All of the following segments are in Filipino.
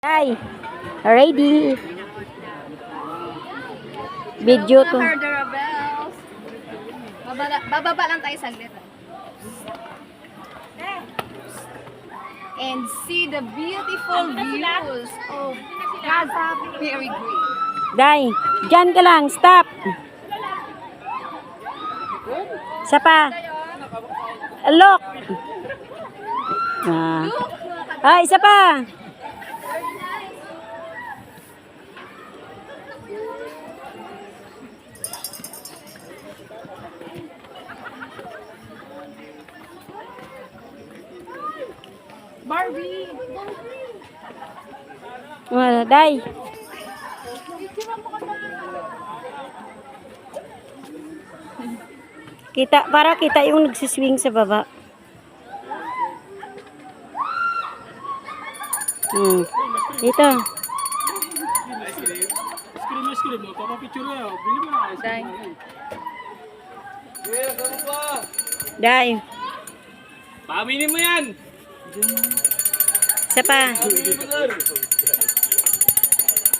Ay, ready. Video to. Bababa, bababa lang tayo saglit. And see the beautiful views of Gaza Prairie Green. Day, dyan ka lang. Stop. Isa pa. Look. Ah. Ah, isa pa. Ah, Day. Kita, para kita yung nagsiswing sa baba. Hmm. Dito. Day. Day. Paminin mo yan! Isa pa.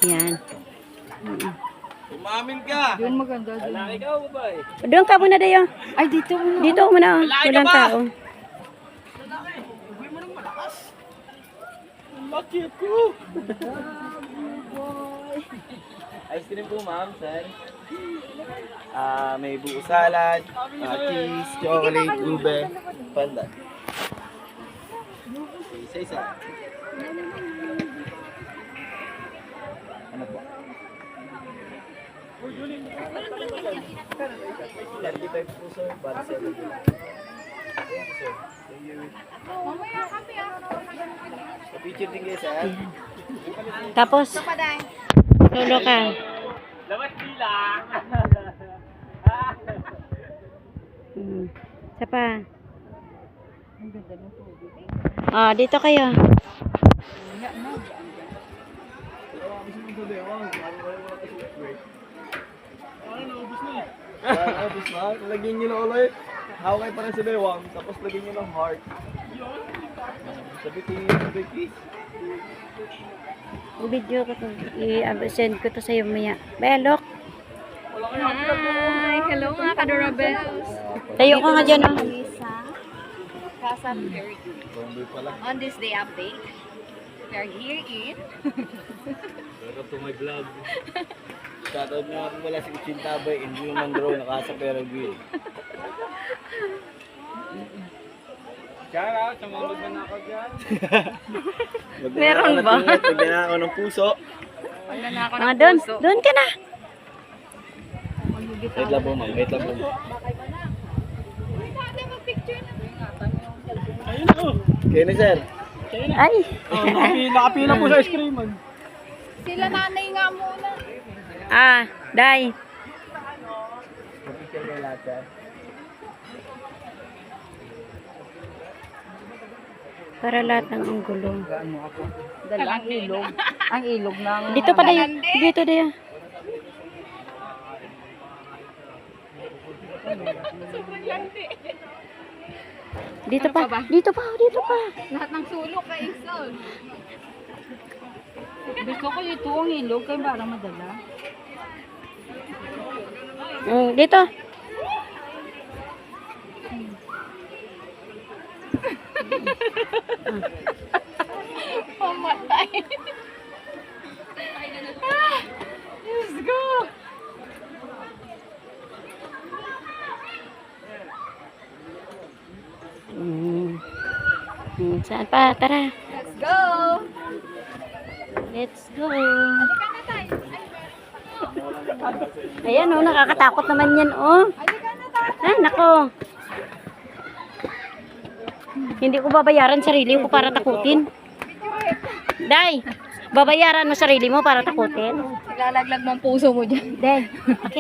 Yan. Umamin ka! Yun maganda. Doon ka muna dayo. Ay, dito mo na. Dito muna. oh. Walang ba? tao. Bakit ko? Ice cream po ma'am, sir. Ah, may buo salad, ah, cheese, chocolate, ube, pandan. Isa-isa. Ano po? 35 po sir, bali 7. Thank you sir. Thank you. Picture din kayo sir. Tapos, solo ka. Lawas bilang! Hmm. Isa pa. Ah, dito kayo. Tapos na, lagyan nyo na ulit. Hawakay pa rin sa bewang, tapos lagyan nyo ng heart. Sabitin nyo yung kiss. Video ko to. I-send ko to sa'yo maya. Belok. Hi! Hello mga Kadora bells. Tayo ka nga dyan, oh. Casa Green. Bomboy pala. On this day update, we are here in Welcome to my vlog. Shoutout nga ako wala si Uchin Tabay, hindi yung Mandro, nakasa pero grill. Shout out sa mga magnanakaw dyan. Meron ba? Magnanakaw ng puso. Magnanakaw Mga ng doon. puso. Doon ka na. Wait lang po ma'am, wait lang po. Kaya sir. Ay. Oh, nakapila, nakapila po sa ice cream man. Sila nanay nga muna. ah, Day. Para lahat ng ang gulo. Dala ang ilog. ang ilog ng... Dito pa dayo. Dito dayo. Dito pa. Dito pa. Dito pa. Lahat ng sulok kay Isol. Gusto ko dito ang ilog kay para madala. Mm, dito. Pamatay. ah, let's go. Mm. Saan pa? Tara. Let's go. Let's go. Ayan oh, nakakatakot naman yan oh. Ah, nako. Hindi ko babayaran sarili ko para takutin. Day, babayaran mo sarili mo para takutin. Lalaglag ang puso mo dyan. Day, okay.